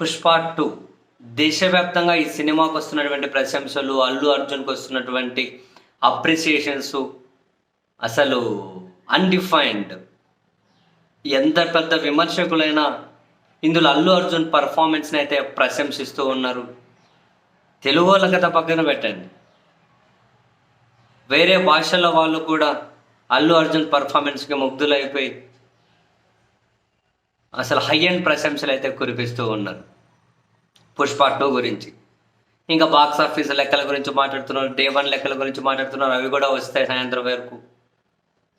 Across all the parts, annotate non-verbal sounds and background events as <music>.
Pushpa two. దేశవ్యాప్తంగా ఈ సినిమాకు వస్తున్నటువంటి ప్రశంసలు అల్లు అర్జున్కి వస్తున్నటువంటి అప్రిసియేషన్స్ అసలు అన్డిఫైన్డ్ ఎంత పెద్ద విమర్శకులైనా ఇందులో అల్లు అర్జున్ పర్ఫార్మెన్స్ని అయితే ప్రశంసిస్తూ ఉన్నారు. తెలుగు వాళ్ళ కథ పక్కన పెట్టండి. వేరే భాషల వాళ్ళు కూడా అల్లు అర్జున్ పర్ఫార్మెన్స్కి ముగ్ధులైపోయి అసలు హై అండ్ ప్రశంసలు అయితే కురిపిస్తూ ఉన్నారు. పుష్ప టూ గురించి. ఇంకా బాక్స్ ఆఫీస్ లెక్కల గురించి మాట్లాడుతున్నారు డే వన్ లెక్కల గురించి మాట్లాడుతున్నారు అవి కూడా వస్తాయి సాయంత్రం వరకు.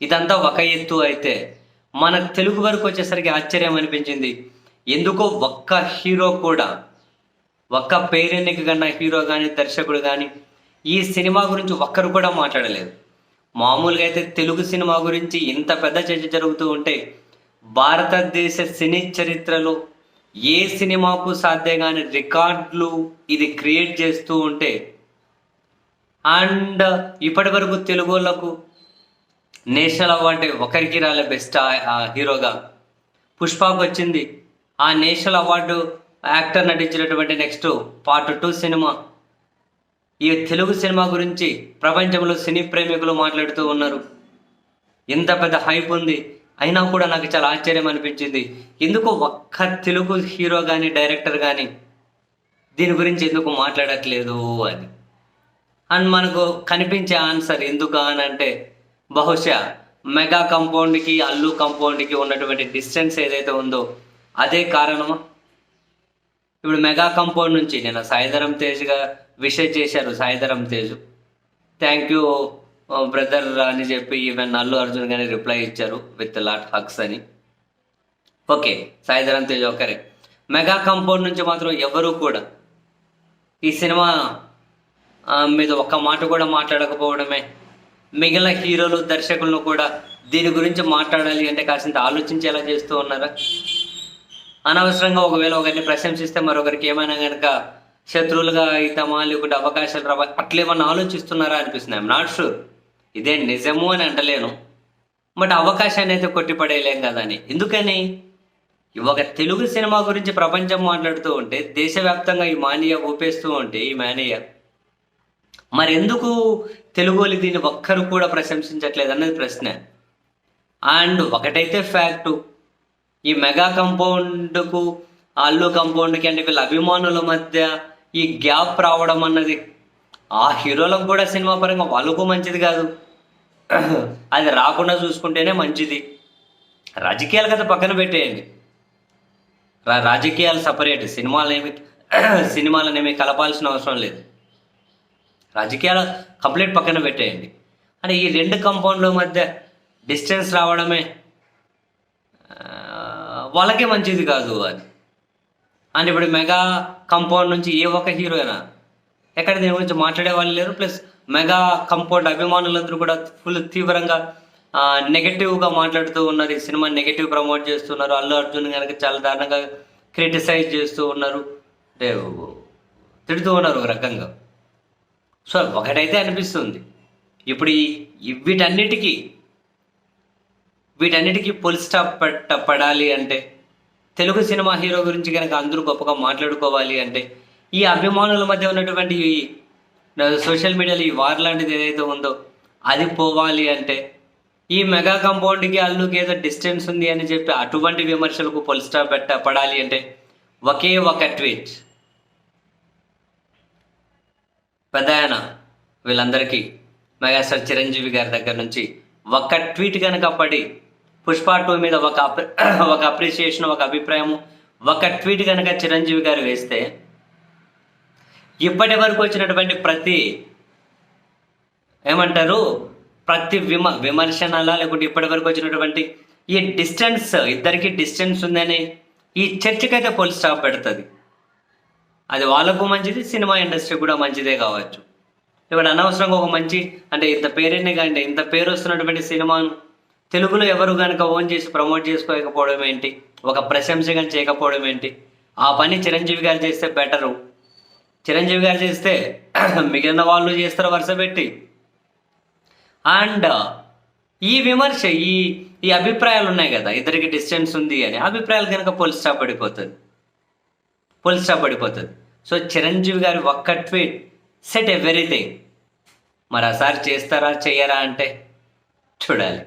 ఇదంతా ఒక ఎత్తు అయితే మన తెలుగు వరకు వచ్చేసరికి ఆశ్చర్యం అనిపించింది. ఎందుకో ఒక్క హీరో కూడా ఒక్క పేరెన్నిక కన్నా హీరో కానీ దర్శకుడు కానీ ఈ సినిమా గురించి ఒక్కరు కూడా మాట్లాడలేదు. మామూలుగా అయితే తెలుగు సినిమా గురించి ఇంత పెద్ద చర్చ జరుగుతూ ఉంటే భారతదేశ సినీ చరిత్రలో ఏ సినిమాకు సాధ్యగాని రికార్డులు ఇది క్రియేట్ చేస్తూ ఉంటే అండ్ ఇప్పటి వరకు తెలుగు వాళ్ళకు నేషనల్ అవార్డు ఒకరికి రాలే బెస్ట్ హీరోగా పుష్పకు వచ్చింది. ఆ నేషనల్ అవార్డు యాక్టర్ నటించినటువంటి నెక్స్ట్ పార్ట్ టూ సినిమా. ఈ తెలుగు సినిమా గురించి ప్రపంచంలో సినీ ప్రేమికులు మాట్లాడుతూ ఉన్నారు. ఎంత పెద్ద హైప్ ఉంది. అయినా కూడా నాకు చాలా ఆశ్చర్యం అనిపించింది. ఎందుకు ఒక్క తెలుగు హీరో కానీ డైరెక్టర్ కానీ దీని గురించి ఎందుకు మాట్లాడట్లేదు అని. అండ్ మనకు కనిపించే ఆన్సర్ ఎందుకు అని అంటే బహుశా మెగా కంపౌండ్కి అల్లు కంపౌండ్కి ఉన్నటువంటి డిస్టెన్స్ ఏదైతే ఉందో అదే కారణమా? ఇప్పుడు మెగా కంపౌండ్ నుంచి నేను సాయిధరం తేజ్గా విషయ చేశారు Saidharam Tej. Thank you. Brother అని చెప్పి ఈవెన్ అల్లు అర్జున్ గాని రిప్లై ఇచ్చారు విత్ లాట్ హక్స్ అని. ఓకే సాయిధరం తేజ్ ఒకరే మెగా కంపౌండ్ నుంచి మాత్రం ఎవరు కూడా ఈ సినిమా మీద ఒక్క మాట కూడా మాట్లాడకపోవడమే. మిగిలిన హీరోలు దర్శకులను కూడా దీని గురించి మాట్లాడాలి అంటే కాసింత ఆలోచించేలా చేస్తూ ఉన్నారా? అనవసరంగా ఒకవేళ ఒకరిని ప్రశంసిస్తే మరొకరికి ఏమైనా కనుక శత్రువులుగా అవుతామా లేకుంటే అవకాశాలు రావా? అట్లేమన్నా ఆలోచిస్తున్నారా అనిపిస్తుంది ఐఎమ్ నాట్ షూర్ ఇదే నిజము అని అంటలేను. బట్ అవకాశాన్ని అయితే కొట్టిపడేయలేం కదా అని. ఎందుకని? ఒక తెలుగు సినిమా గురించి ప్రపంచం మాట్లాడుతూ ఉంటే దేశవ్యాప్తంగా ఈ మానియా ఊపేస్తూ ఉంటే ఈ మానియా. మరి ఎందుకు తెలుగు దీన్ని ఒక్కరు కూడా ప్రశంసించట్లేదు అన్నది ప్రశ్న. అండ్ ఒకటైతే ఫ్యాక్టు. ఈ మెగా కంపౌండ్కు అల్లు కంపౌండ్కి అంటే వీళ్ళ అభిమానుల మధ్య ఈ గ్యాప్ రావడం అన్నది ఆ హీరోలకు కూడా సినిమా పరంగా వాళ్ళకు మంచిది కాదు. అది రాకుండా చూసుకుంటేనే మంచిది. రాజకీయాలు కదా పక్కన పెట్టేయండి. రాజకీయాలు సపరేట్ సినిమాలనేమి సినిమాలనేమి కలపాల్సిన అవసరం లేదు. రాజకీయాలు కంప్లీట్ పక్కన పెట్టేయండి. అంటే ఈ రెండు కంపౌండ్ల మధ్య డిస్టెన్స్ రావడమే వాళ్ళకే మంచిది కాదు అది. అండ్ ఇప్పుడు మెగా కంపౌండ్ నుంచి ఏ ఒక్క హీరోయినా ఎక్కడ దీని గురించి మాట్లాడే వాళ్ళు లేరు ప్లస్ మెగా కంపౌండ్ అభిమానులందరూ కూడా ఫుల్ తీవ్రంగా నెగటివ్గా మాట్లాడుతూ ఉన్నారు. ఈ సినిమా నెగటివ్ ప్రమోట్ చేస్తున్నారు. అల్లు అర్జున్ కనుక చాలా దారుణంగా క్రిటిసైజ్ చేస్తూ ఉన్నారు. అంటే తిడుతూ ఉన్నారు ఒక రకంగా. సో ఒకటైతే అనిపిస్తుంది. ఇప్పుడు ఈ వీటన్నిటికీ వీటన్నిటికీ ఫుల్ స్టాప్ పెట్ట పడాలి అంటే తెలుగు సినిమా హీరో గురించి కనుక అందరూ గొప్పగా మాట్లాడుకోవాలి అంటే ఈ అభిమానుల మధ్య ఉన్నటువంటి సోషల్ మీడియాలో ఈ వార్ లాంటిది ఏదైతే ఉందో అది పోవాలి అంటే ఈ మెగా కంపౌండ్కి అల్లుకి ఏదో డిస్టెన్స్ ఉంది అని చెప్పి అటువంటి విమర్శలకు పొలిస్టా పెట్ట పడాలి అంటే ఒకే ఒక ట్వీట్. పెద్ద ఆయన వీళ్ళందరికీ మెగాస్టార్ చిరంజీవి గారి దగ్గర నుంచి ఒక్క ట్వీట్ కనుక పడి పుష్ప టూ మీద ఒక అప్రి- <coughs> ఒక అప్రిసియేషన్ ఒక అభిప్రాయం ఒక ట్వీట్ కనుక చిరంజీవి గారు వేస్తే ఇప్పటి వరకు వచ్చినటువంటి ప్రతి ఏమంటారు? ప్రతి విమ విమర్శనలా లేకుంటే ఇప్పటి వరకు వచ్చినటువంటి ఈ డిస్టెన్స్ ఇద్దరికి డిస్టెన్స్ ఉందని ఈ చర్చకైతే పోలీస్ స్టాప్ పెడుతుంది. అది వాళ్ళకు మంచిది సినిమా ఇండస్ట్రీ కూడా మంచిదే కావచ్చు. ఇప్పుడు అనవసరంగా ఒక మంచి అంటే ఇంత పేరుని కానీ ఇంత పేరు వస్తున్నటువంటి సినిమాను తెలుగులో ఎవరు కనుక ఓన్ చేసి ప్రమోట్ చేసుకోకపోవడం ఏంటి? ఒక ప్రశంసగా చేయకపోవడం ఏంటి? ఆ పని చిరంజీవి గారు చేస్తే బెటరు. చిరంజీవి గారు చేస్తే <clears throat> మిగిలిన వాళ్ళు చేస్తారు వరుస పెట్టి? అండ్ ఈ విమర్శ ఈ ఈ అభిప్రాయాలు ఉన్నాయి కదా ఇద్దరికి డిస్టెన్స్ ఉంది అని అభిప్రాయాలు కనుక పోలీస్ స్టాప్ పడిపోతుంది. ఫుల్ స్టాప్ పడిపోతుంది. సో చిరంజీవి గారి ఒక్క ట్వీట్ సెట్ ఎవ్రీథింగ్ మరి ఆ సార్ చేస్తారా చెయ్యరా అంటే చూడాలి.